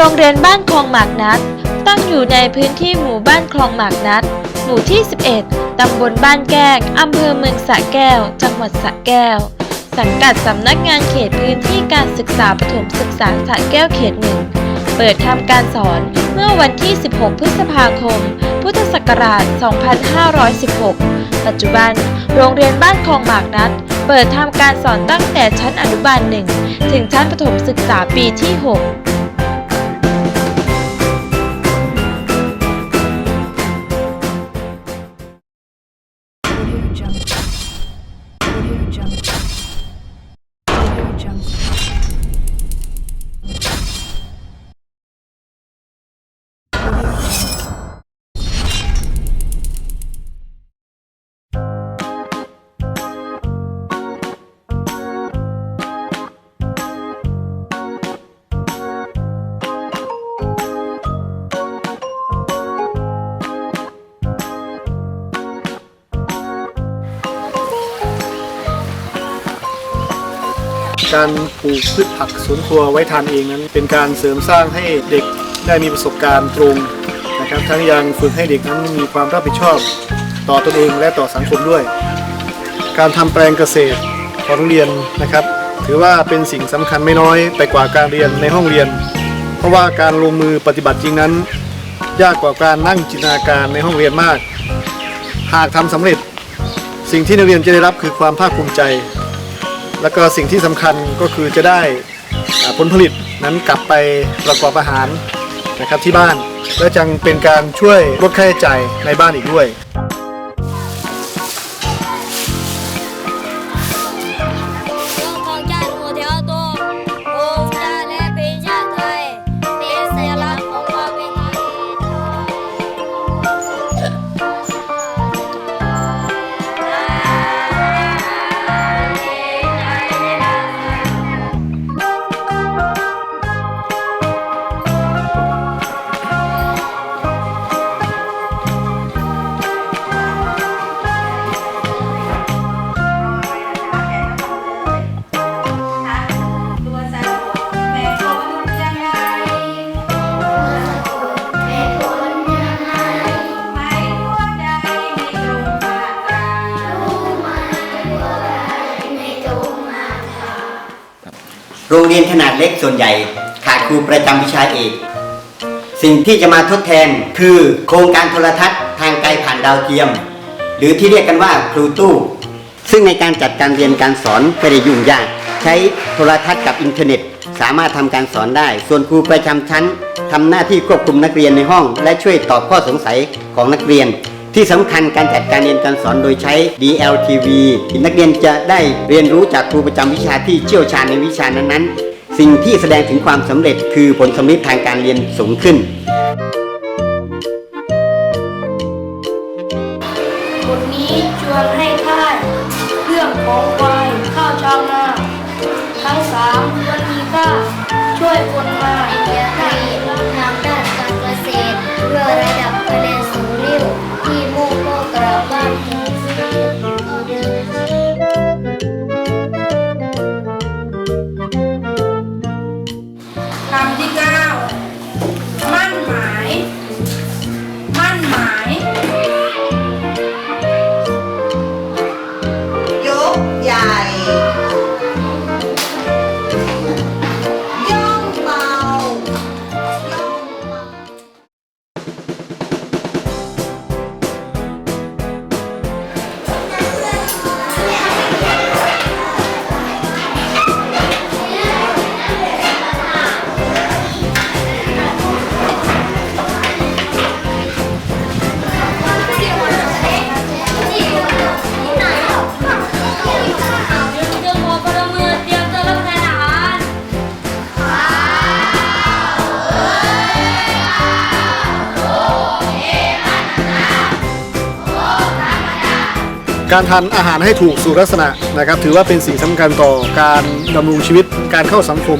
โรงเรียนบ้านคลองหมากนัด ตั้งอยู่ในพื้นที่หมู่บ้านคลองหมากนัด หมู่ที่ 11 ตำบลบ้านแก้งอำเภอเมืองสระแก้ว จังหวัดสระแก้ว สังกัดสำนักงานเขตพื้นที่การศึกษาประถมศึกษาสระแก้วเขตหนึ่ง เปิดทำการสอนเมื่อวันที่ 16 พฤษภาคม พุทธศักราช 2516 ปัจจุบัน โรงเรียนบ้านคลองหมากนัด เปิดทำการสอนตั้งแต่ชั้นอนุบาล1ถึงชั้นประถมศึกษาปีที่ 6 การปลูกพืชผักสวนครัวไว้ทานเองนั้น เป็นการเสริมสร้างให้เด็กได้มีประสบการณ์ตรงนะครับ ทั้งยังฝึกให้เด็กนั้นมีความรับผิดชอบต่อตนเองและต่อสังคมด้วย การทำแปลงเกษตรของโรงเรียนนะครับ ถือว่าเป็นสิ่งสำคัญไม่น้อยไปกว่าการเรียนในห้องเรียน เพราะว่าการลงมือปฏิบัติจริงนั้น ยากกว่าการนั่งจินตนาการในห้องเรียนมาก หากทำสำเร็จ สิ่งที่นักเรียนจะได้รับคือความภาคภูมิใจ แล้วก็สิ่งที่สำคัญก็คือจะได้ผลผลิตนั้นกลับไปประกอบอาหารนะครับที่บ้าน และจังเป็นการช่วยลดค่าใช้จ่ายในบ้านอีกด้วย โรงเรียนขนาดเล็กส่วนใหญ่ ขาดครูประจำวิชาเอก สิ่งที่จะมาทดแทนคือโครงการโทรทัศน์ทางไกลผ่านดาวเทียม หรือที่เรียกกันว่าครูตู้ ซึ่งในการจัดการเรียนการสอนไม่ได้ยุ่งยาก ใช้โทรทัศน์กับอินเทอร์เน็ต สามารถทำการสอนได้ ส่วนครูประจำชั้นทำหน้าที่ควบคุมนักเรียนในห้อง และช่วยตอบข้อสงสัยของนักเรียน ที่สำคัญการจัดการเรียนการสอนโดยใช้ DLTV ที่นักเรียนจะได้เรียนรู้จากครูประจำวิชาที่เชี่ยวชาญในวิชานั้นๆ สิ่งที่แสดงถึงความสำเร็จคือผลสำลิดทางการเรียนสูงขึ้นบทนี้ชวนให้พ่ายเรื่องของควายข้าวชาวนาทั้งสามล้วนมีค่าช่วยคนมาเรียนให้ การทานอาหารให้ถูกสุขลักษณะนะครับ ถือว่าเป็นสิ่งสำคัญต่อการดำรงชีวิตการเข้าสังคม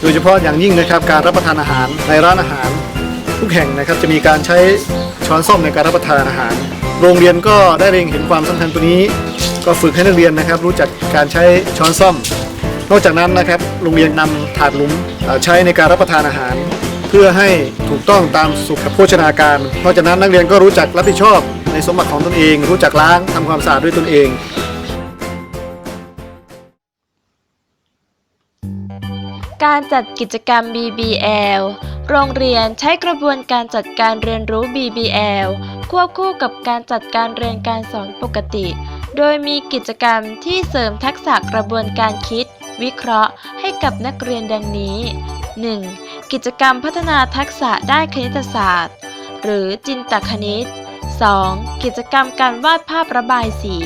โดยเฉพาะอย่างยิ่งนะครับการรับประทานอาหารในร้านอาหาร ทุกแห่งนะครับจะมีการใช้ช้อนส้อมในการรับประทานอาหาร โรงเรียนก็ได้เล็งเห็นความสำคัญตัวนี้ ก็ฝึกให้นักเรียนนะครับ รู้จักการใช้ช้อนส้อม นอกจากนั้นนะครับโรงเรียนนำถาดหลุมเอ่อใช้ในการรับประทานอาหาร เพื่อให้ถูกต้องตามสุขโภชนาการ นอกจากนั้นนักเรียนก็รู้จักรับผิดชอบ ในสมบัติของตนเอง รู้จักล้างทำความสะอาดด้วยตนเองการจัดกิจกรรม BBL โรงเรียนใช้กระบวนการจัดการเรียนรู้ BBL ควบคู่กับการจัดการเรียนการสอนปกติ โดยมีกิจกรรมที่เสริมทักษะกระบวนการคิด วิเคราะห์ ให้กับนักเรียนดังนี้ 1. กิจกรรมพัฒนาทักษะด้านคณิตศาสตร์ หรือจินตคณิต 2. กิจกรรมการวาดภาพระบายสี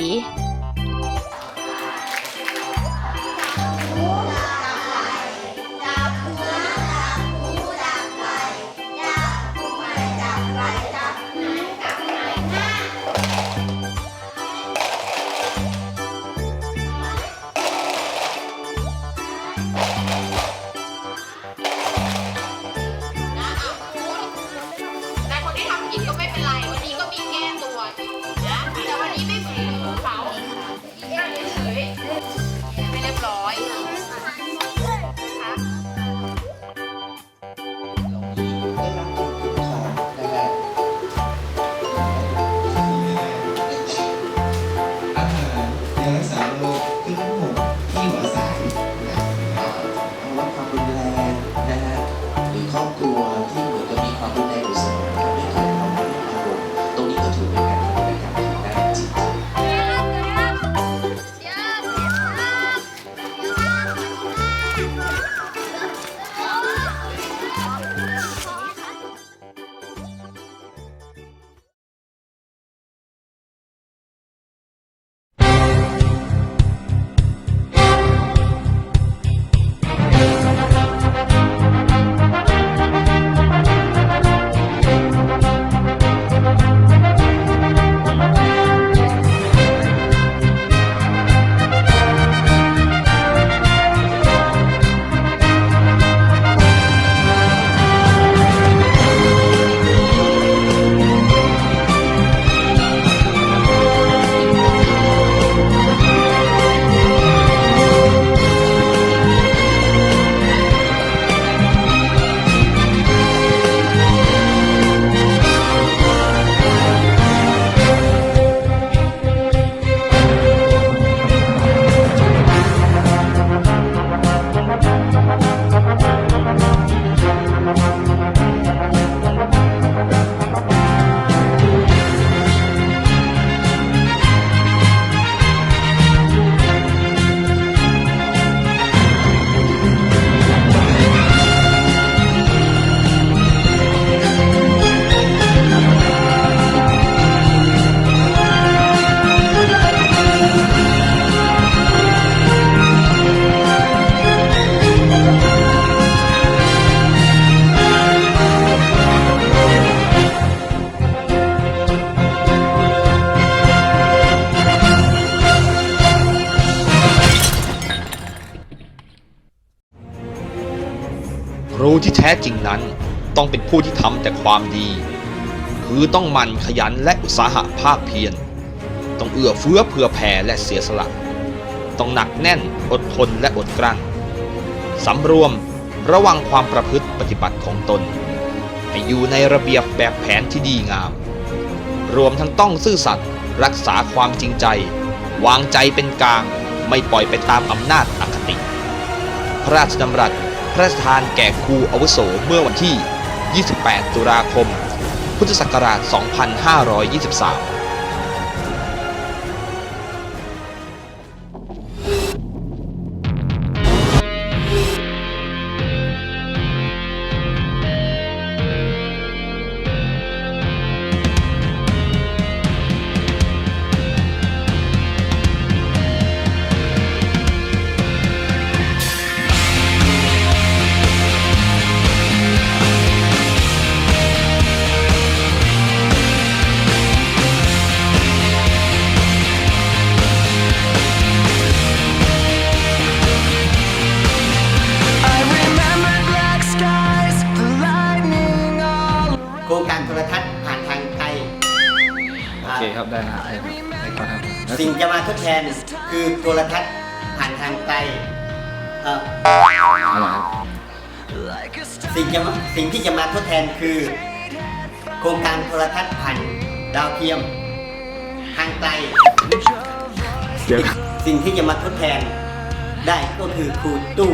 รูที่แท้จริงนั้นต้องเป็นผู้ที่ทำแต่ความดี คือต้องมันขยันและอุตสาหะภาคเพียร ต้องเอื้อเฟื้อเผื่อแผ่และเสียสละ ต้องหนักแน่นอดทนและอดกลั้นสำรวมระวังความประพฤติปฏิบัติของตน ให้อยู่ในระเบียบแบบแผนที่ดีงาม รวมทั้งต้องซื่อสัตย์รักษาความจริงใจ วางใจเป็นกลาง ไม่ปล่อยไปตามอำนาจอคติ พระราชดำรัส พระราชทานแก่ครูอาวุโสเมื่อวันที่ 28 ตุลาคม พุทธศักราช 2523 แทนคือโทรทัศน์ผ่านทางไกลเอ่อเอาล่ะครับสิ่งจะสิ่งที่จะมาทดแทนคือ โครงการโทรทัศน์ผ่านดาวเทียม ทางไกล เดี๋ยวสิ่งที่จะมาทดแทนได้ก็คือครูตู้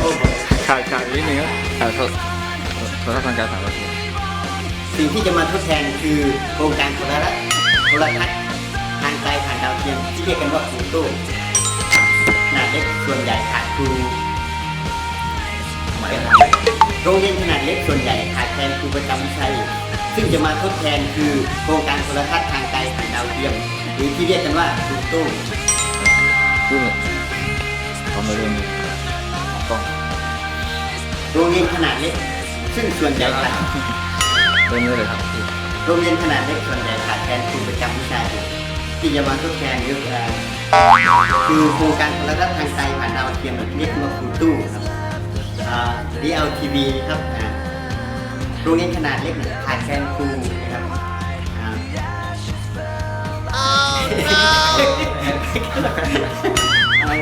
โอ้โหขาดขาดนิดนึงครับขาดโทษโทษทางการต่างประเทศสิ่งที่จะมาทดแทนคือโครงการโทรทัศน์ รทัศน์ทางไกลผ่านดาวเทียมที่เรียกกันว่าครูตู้ขนาดเล็กส่วนใหญ่ขาดครูโรงเรียนขนาดเล็กส่วนใหญ่ขาดแคลนครูประจำวิชาเอกซึ่งจะมาทดแทนคือโครงการโทรทัศน์ทางไกลผ่านดาวเทียมหรือที่เรียกกันว่าครูตู้ดูเลยทำมาเรื่องนี้กล้องโรงเรียนขนาดเล็กซึ่งส่วนใหญ่ขาดเริ่มได้เลยครับโรงเรียนขนาดเล็กส่วนใหญ่ขาด แคลนครูประจำวิชาเอกที่จะมาทดแทนเยอะแยะคือโครงการโทรทัศน์ทางไกลผ่านดาวเทียมเรียกว่าครูตู้ครับอ่า DLTV ครับอ่าโรงเรียนขนาดเล็กเนี่ยขาดแคลนครูนะครับอ่าเอา